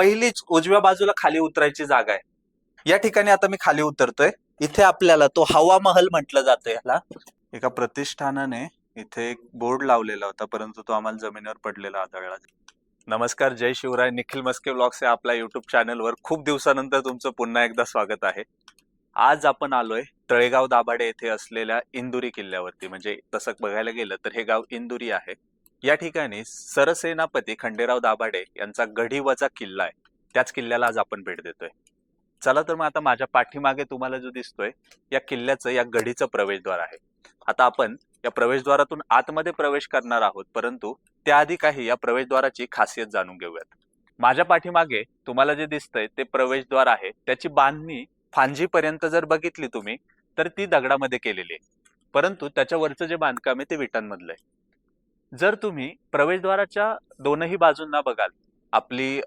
पहिलीच उजव्या बाजूला खाली उतरायची जागा आहे. या ठिकाणी आता मी खाली उतरतोय. इथे आपल्याला तो हवा महल म्हटलं जातं याला. एका प्रतिष्ठानाने इथे एक बोर्ड लावलेला होता परंतु तो आम्हाला जमिनीवर पडलेला आढळला. नमस्कार जय शिवराय. निखिल मस्के ब्लॉग्स या आपल्या युट्यूब चॅनलवर खूप दिवसानंतर तुमचं पुन्हा एकदा स्वागत आहे. आज आपण आलोय तळेगाव दाभाडे येथे असलेल्या इंदुरी किल्ल्यावरती. म्हणजे तसं बघायला गेलं तर हे गाव इंदुरी आहे. या ठिकाणी सरसेनापती खंडेराव दाभाडे यांचा गढी किल्ला आहे. त्याच किल्ल्याला आज आपण भेट देतोय. चला तर मग आता माझ्या पाठीमागे तुम्हाला जो दिसतोय या किल्ल्याचं या गढीचं प्रवेशद्वार आहे. आता आपण या प्रवेशद्वारातून आतमध्ये प्रवेश करणार आहोत परंतु त्याआधी काही या प्रवेशद्वाराची खासियत जाणून घेऊयात. माझ्या पाठीमागे तुम्हाला जे दिसतंय ते प्रवेशद्वार आहे. त्याची बांधणी फांजीपर्यंत जर बघितली तुम्ही तर ती दगडामध्ये केलेली आहे. परंतु त्याच्यावरचं जे बांधकाम आहे ते विटांमधलं आहे. जर तुम्ही प्रवेशद्वाराच्या दोनही बाजूंना बघाल आपली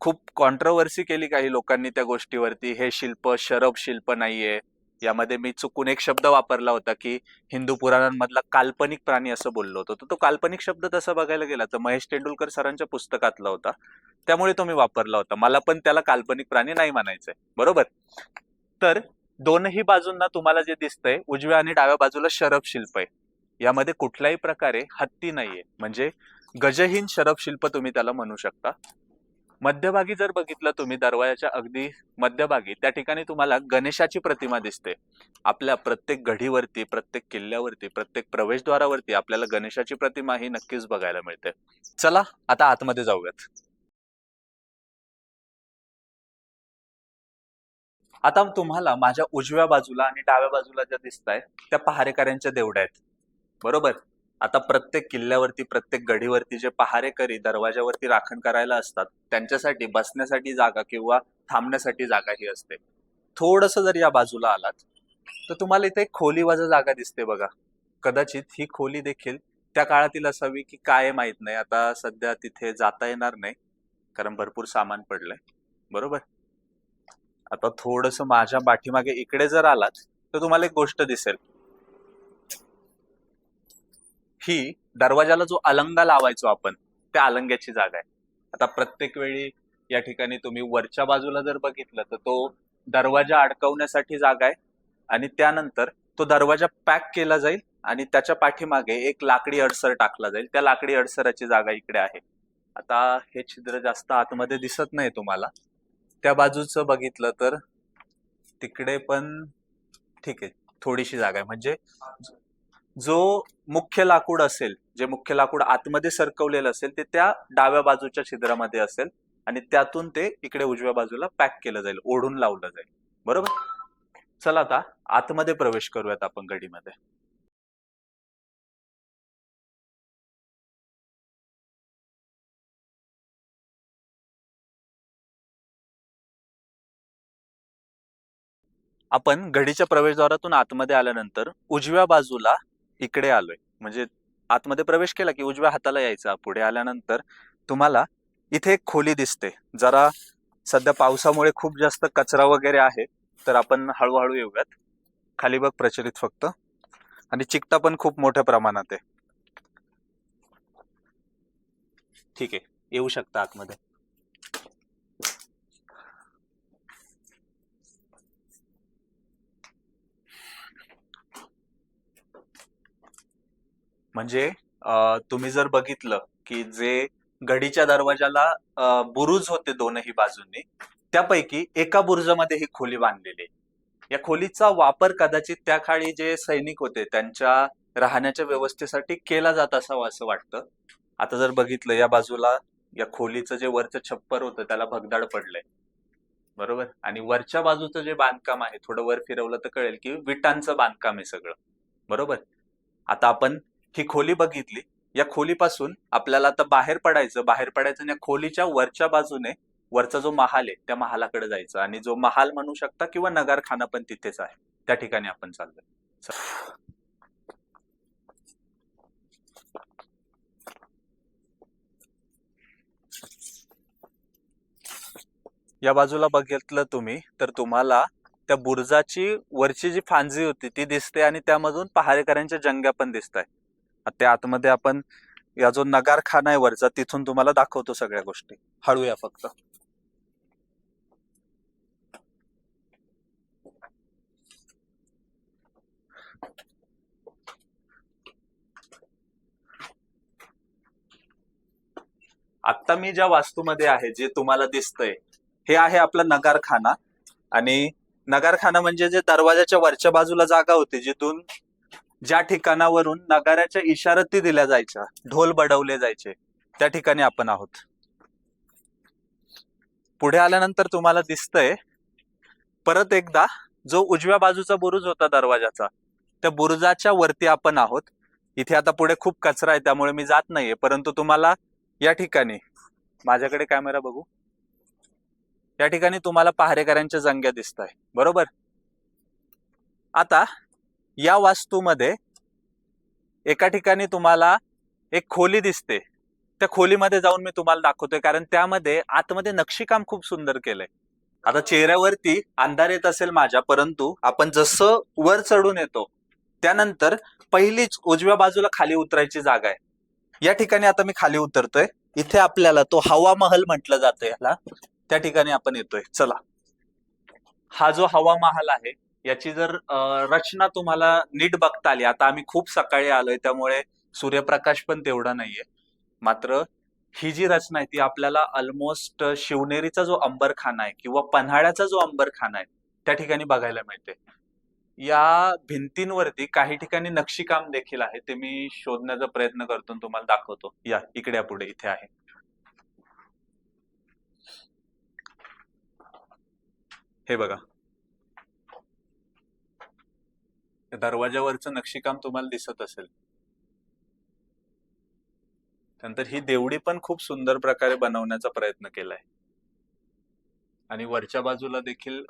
खूप कॉन्ट्रोवर्सी केली काही लोकांनी त्या गोष्टीवरती हे शिल्प शरब शिल्प नाहीये. यामध्ये मी चुकून एक शब्द वापरला होता की हिंदू पुराणांमधला काल्पनिक प्राणी असं बोललो होतो. तर तो काल्पनिक शब्द तसा बघायला गेला तर महेश तेंडुलकर सरांच्या पुस्तकातला होता. त्यामुळे तो मी वापरला होता. मला पण त्याला काल्पनिक प्राणी नाही म्हणायचंय. बरोबर? तर दोनही बाजूंना तुम्हाला जे दिसतंय उजव्या आणि डाव्या बाजूला शरब शिल्प आहे. यामध्ये कुठल्याही प्रकारे हत्ती नाहीये. म्हणजे गजहीन शरब शिल्प तुम्ही त्याला म्हणू शकता. मध्यभागी जर बघितलं तुम्ही दरवाजाच्या अगदी मध्यभागी त्या ठिकाणी तुम्हाला गणेशाची प्रतिमा दिसते. आपल्या प्रत्येक गढीवरती प्रत्येक किल्ल्यावरती प्रत्येक प्रवेशद्वारावरती आपल्याला गणेशाची प्रतिमा ही नक्कीच बघायला मिळते. चला आता आतमध्ये जाऊयात. आता तुम्हाला माझ्या उजव्या बाजूला आणि डाव्या बाजूला ज्या दिसत आहेत त्या पहारेकऱ्यांच्या देवड्या आहेत. बरोबर. आता प्रत्येक किल्ल्यावरती प्रत्येक गढीवरती जे पहारेकरी दरवाजावरती राखण करायला असतात त्यांच्यासाठी बसण्यासाठी जागा किंवा थांबण्यासाठी जागा ही असते. थोडस जर या बाजूला आलात तर तुम्हाला इथे एक खोली वजा जागा दिसते बघा. कदाचित ही खोली देखील त्या काळातील असावी की काय माहीत नाही आता सध्या तिथे जाता येणार नाही कारण भरपूर सामान पडलंय. बरोबर? आता थोडस माझ्या पाठीमागे इकडे जर आलात तर तुम्हाला एक गोष्ट दिसेल. ही दरवाजाला जो अलंगा लावायचो आपण त्या अलंग्याची जागा आहे. आता प्रत्येक वेळी या ठिकाणी तुम्ही वरच्या बाजूला जर बघितलं तर तो दरवाजा अडकवण्यासाठी जागा आहे आणि त्यानंतर तो दरवाजा पॅक केला जाईल आणि त्याच्या पाठीमागे एक लाकडी अडसर टाकला जाईल. त्या लाकडी अडसराची जागा इकडे आहे. आता हे छिद्र जास्त आतमध्ये दिसत नाही तुम्हाला. त्या बाजूचं बघितलं तर तिकडे पण ठीक आहे थोडीशी जागा आहे. म्हणजे जो मुख्य लाकूड असेल जे मुख्य लाकूड आतमध्ये सरकवलेलं असेल ते त्या डाव्या बाजूच्या छिद्रामध्ये असेल आणि त्यातून ते इकडे उजव्या बाजूला पॅक केलं जाईल ओढून लावलं जाईल. बरोबर? चला आता आतमध्ये प्रवेश करूयात आपण गडीमध्ये. आपण गडीच्या प्रवेशद्वारातून आतमध्ये आल्यानंतर उजव्या बाजूला इकडे आलोय. म्हणजे आतमध्ये प्रवेश केला की उजव्या हाताला यायचा. पुढे आल्यानंतर तुम्हाला इथे एक खोली दिसते. जरा सध्या पावसामुळे खूप जास्त कचरा वगैरे आहे तर आपण हळूहळू येऊयात. खाली बघ प्रचलित फक्त. आणि चिकटा पण खूप मोठ्या प्रमाणात आहे. ठीक आहे. येऊ शकता आतमध्ये. म्हणजे तुम्ही जर बघितलं की जे गडीच्या दरवाजाला बुरुज होते दोनही बाजूंनी त्यापैकी एका बुरुजामध्ये ही खोली बांधलेली आहे. या खोलीचा वापर कदाचित त्या खाली जे सैनिक होते त्यांच्या राहण्याच्या व्यवस्थेसाठी केला जात असावा असं वाटतं. आता जर बघितलं या बाजूला या खोलीचं जे वरचं छप्पर होतं त्याला भगदाड पडलंय. बरोबर? आणि वरच्या बाजूचं जे बांधकाम आहे थोडं वर फिरवलं तर कळेल की विटांचं बांधकाम आहे सगळं. बरोबर? आता आपण ही खोली बघितली. या खोलीपासून आपल्याला आता बाहेर पडायचं बाहेर पडायचं आणि या खोलीच्या वरच्या बाजूने वरचा जो महाल आहे त्या महालाकडे जायचं. आणि जो महाल म्हणू शकता किंवा नगारखाना पण तिथेच आहे. त्या ठिकाणी आपण चाललोय. या बाजूला बघितलं तुम्ही तर तुम्हाला त्या बुर्जाची वरची जी फांजी होती ती दिसते आणि त्यामधून पहारेकऱ्यांच्या जंग्या पण दिसत आहे त्या आतमध्ये आपण या जो नगारखाना आहे वरचा तिथून तुम्हाला दाखवतो सगळ्या गोष्टी. हळूया फक्त. आता मी ज्या वास्तूमध्ये आहे जे तुम्हाला दिसतंय हे आहे आपला नगारखाना. आणि नगारखाना म्हणजे जे दरवाजाच्या वरच्या बाजूला जागा होती जिथून ज्या ठिकाणावरून नगाऱ्याच्या इशारती दिल्या जायच्या ढोल बडवले जायचे त्या ठिकाणी आपण आहोत. पुढे आल्यानंतर तुम्हाला दिसतंय परत एकदा जो उजव्या बाजूचा बुरुज होता दरवाजाचा त्या बुरुजाच्या वरती आपण आहोत. इथे आता पुढे खूप कचरा आहे त्यामुळे मी जात नाहीये परंतु तुम्हाला या ठिकाणी माझ्याकडे कॅमेरा बघू. या ठिकाणी तुम्हाला पहारेकऱ्यांच्या जंग्या दिसत आहे बरोबर? आता या वास्तूमध्ये एका ठिकाणी तुम्हाला एक खोली दिसते. त्या खोलीमध्ये जाऊन मी तुम्हाला दाखवतोय कारण त्यामध्ये आतमध्ये नक्षीकाम खूप सुंदर केलंय. आता चेहऱ्यावरती अंधार येत असेल माझ्या परंतु आपण जसं वर चढून येतो त्यानंतर पहिलीच उजव्या बाजूला खाली उतरायची जागा आहे. या ठिकाणी आता मी खाली उतरतोय. इथे आपल्याला तो हवा महल म्हटलं जातं याला. त्या ठिकाणी आपण येतोय. चला. हा जो हवा महल आहे याची जर रचना तुम्हाला नीट बघता आली आता आम्ही खूप सकाळी आलोय त्यामुळे सूर्यप्रकाश पण तेवढा नाहीये. मात्र ही जी रचना आहे ती आपल्याला ऑलमोस्ट शिवनेरीचा जो अंबरखाना आहे किंवा पन्हाळ्याचा जो अंबरखाना आहे त्या ठिकाणी बघायला मिळते. या भिंतींवरती काही ठिकाणी नक्षीकाम देखील आहे ते मी शोधण्याचा प्रयत्न करतो तुम्हाला दाखवतो. या इकडे पुढे इथे आहे. हे बघा त्या दरवाजावरचं नक्षीकाम तुम्हाला दिसत असेल. नंतर ही देवडी पण खूप सुंदर प्रकारे बनवण्याचा प्रयत्न केलाय. आणि वरच्या बाजूला देखील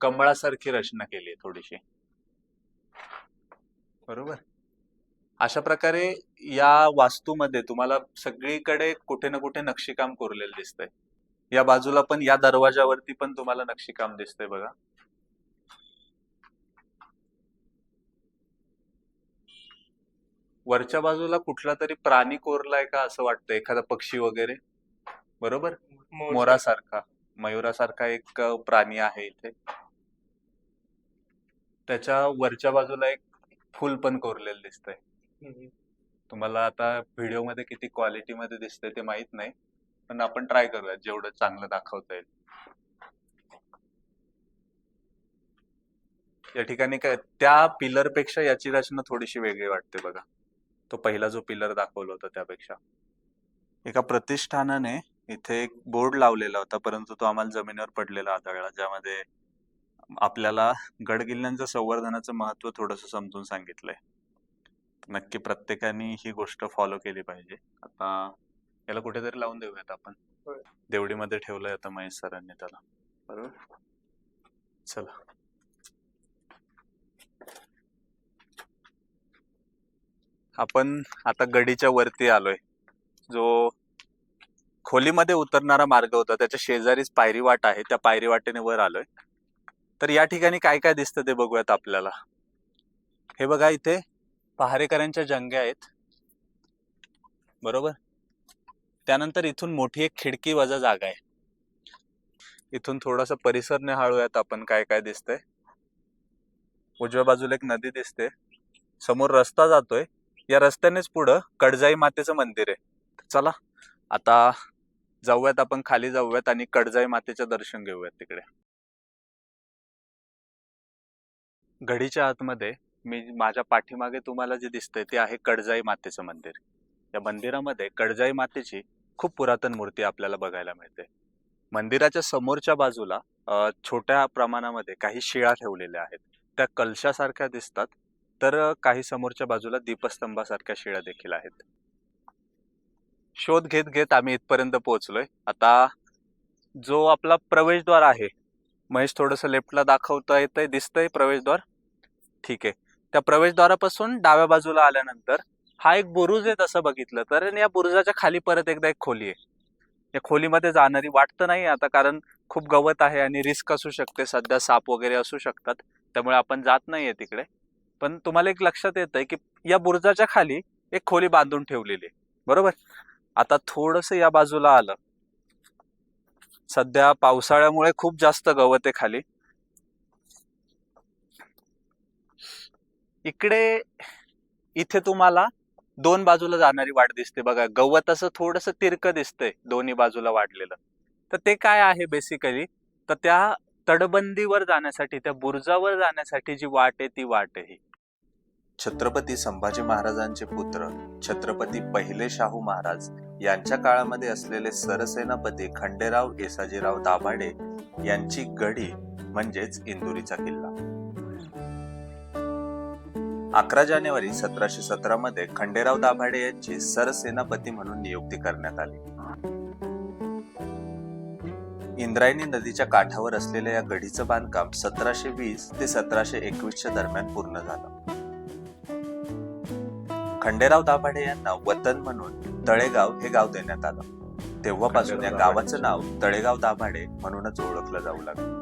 कमळासारखी रचना केली आहे थोडीशी. बरोबर? अशा प्रकारे या वास्तूमध्ये तुम्हाला सगळीकडे कुठे ना कुठे नक्षीकाम कोरलेलं दिसतंय. या बाजूला पण या दरवाजावरती पण तुम्हाला नक्षीकाम दिसतंय बघा. वरच्या बाजूला कुठला तरी प्राणी कोरलाय का असं वाटतं? एखादा पक्षी वगैरे? बरोबर? मोरासारखा. मयुरासारखा एक प्राणी आहे इथे. त्याच्या वरच्या बाजूला एक फुल पण कोरलेलं दिसतंय. तुम्हाला आता व्हिडिओमध्ये किती क्वालिटी मध्ये दिसतंय ते माहीत नाही. पण आपण ट्राय करूया जेवढं चांगलं दाखवता येईल. या ठिकाणी काय त्या पिलरपेक्षा याची रचना थोडीशी वेगळी वाटते बघा. तो पहिला जो पिलर दाखवला होता त्यापेक्षा. एका प्रतिष्ठानाने इथे एक बोर्ड लावलेला होता परंतु तो आम्हाला जमिनीवर पडलेला आढळला ज्यामध्ये आपल्याला गडकिल्ल्यांचं संवर्धनाचं महत्त्व थोडस समजून सांगितलंय. नक्की प्रत्येकाने ही गोष्ट फॉलो केली पाहिजे. आता याला कुठेतरी लावून देऊयात आपण. देवडीमध्ये ठेवलंय आता महेश सरांनी त्याला. बरोबर. चला. आपण आता गडीच्या वरती आलोय. जो खोलीमध्ये उतरणारा मार्ग होता त्याच्या शेजारीच पायरी वाट आहे त्या पायरी वाटेने वर आलोय. तर या ठिकाणी काय काय दिसतं ते बघूयात आपल्याला. हे बघा इथे पहारेकऱ्यांच्या जंग्या आहेत. बरोबर? त्यानंतर इथून मोठी एक खिडकी वजा जागा आहे. इथून थोडासा परिसर निहाळूयात आपण काय काय दिसतंय. उजव्या बाजूला एक नदी दिसते. समोर रस्ता जातोय. या रस्त्यानेच पुढं कडजाई मातेचं मंदिर आहे. चला आता जाऊयात आपण खाली जाऊयात आणि कडजाई मातेचं दर्शन घेऊयात तिकडे. घडीच्या आतमध्ये मी माझ्या पाठीमागे तुम्हाला जे दिसतंय ते आहे कडजाई मातेचं मंदिर. या मंदिरामध्ये कडजाई मातेची खूप पुरातन मूर्ती आपल्याला बघायला मिळते. मंदिराच्या समोरच्या बाजूला छोट्या प्रमाणामध्ये काही शिळा ठेवलेल्या आहेत. त्या कलशासारख्या दिसतात. तर काही समोरच्या बाजूला दीपस्तंभासारख्या शिळा देखील आहेत. शोध घेत घेत आम्ही इथपर्यंत पोहोचलोय. आता जो आपला प्रवेशद्वार आहे महेश थोडस लेफ्टला दाखवता येतंय दिसतंय प्रवेशद्वार. ठीक आहे. त्या प्रवेशद्वारापासून डाव्या बाजूला आल्यानंतर हा एक बुरुज आहे तसं बघितलं तर या बुरुजाच्या खाली परत एकदा एक खोली आहे. या खोलीमध्ये जाणारी वाटत नाही आता कारण खूप गवत आहे आणि रिस्क असू शकते. सध्या साप वगैरे असू शकतात. त्यामुळे आपण जात नाहीये तिकडे. पण तुम्हाला एक लक्षात येतंय की या बुरजाच्या खाली एक खोली बांधून ठेवलेली बरोबर? आता थोडस या बाजूला आलं. सध्या पावसाळ्यामुळे खूप जास्त गवत आहे खाली. इकडे इथे तुम्हाला दोन बाजूला जाणारी वाट दिसते बघा. गवत असं थोडस तिरकं दिसतंय दोन्ही बाजूला वाढलेलं. तर ते काय आहे बेसिकली तर त्या तडबंदीवर जाण्यासाठी त्या बुरजावर जाण्यासाठी जी वाट आहे ती वाट आहे ही. छत्रपती संभाजी महाराजांचे पुत्र छत्रपती पहिले शाहू महाराज यांच्या काळामध्ये असलेले सरसेनापती खंडेराव येसाजीराव दाभाडे यांची गढी म्हणजेच इंदुरीचा किल्ला. अकरा जानेवारी सतराशे सतरा मध्ये खंडेराव दाभाडे यांची सरसेनापती म्हणून नियुक्ती करण्यात आली. इंद्रायणी नदीच्या काठावर असलेल्या या गढीचं बांधकाम सतराशे वीस ते सतराशे एकवीसच्या दरम्यान पूर्ण झालं. खंडेराव दाभाडे यांना वतन म्हणून तळेगाव हे गाव देण्यात आलं. तेव्हापासून या गावाचं नाव तळेगाव दाभाडे म्हणूनच ओळखलं जाऊ लागलं.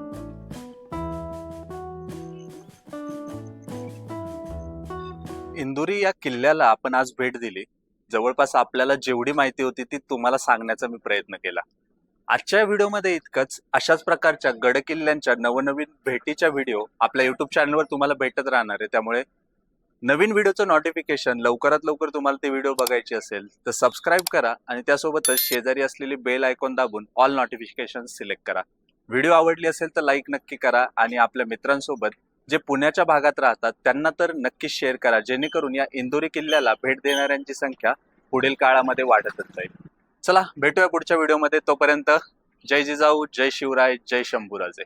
इंदुरी या किल्ल्याला आपण आज भेट दिली. जवळपास आपल्याला जेवढी माहिती होती ती तुम्हाला सांगण्याचा मी प्रयत्न केला. आजच्या व्हिडिओमध्ये इतकंच. अशाच प्रकारच्या गड किल्ल्यांच्या नवनवीन भेटीच्या व्हिडिओ आपल्या युट्यूब चॅनलवर तुम्हाला भेटत राहणार आहे. त्यामुळे नवीन व्हिडिओचं नोटिफिकेशन लवकरात लवकर तुम्हाला ते व्हिडिओ बघायची असेल तर सबस्क्राईब करा आणि त्यासोबतच शेजारी असलेली बेल आयकॉन दाबून ऑल नोटिफिकेशन सिलेक्ट करा. व्हिडिओ आवडली असेल तर लाईक नक्की करा आणि आपल्या मित्रांसोबत जे पुण्याच्या भागात राहतात त्यांना तर नक्कीच शेअर करा. जेणेकरून या इंदोरी किल्ल्याला भेट देणाऱ्यांची संख्या पुढील काळामध्ये वाढतच जाईल. चला भेटूया पुढच्या व्हिडिओमध्ये तोपर्यंत जय जिजाऊ जय शिवराय जय शंभूराजे.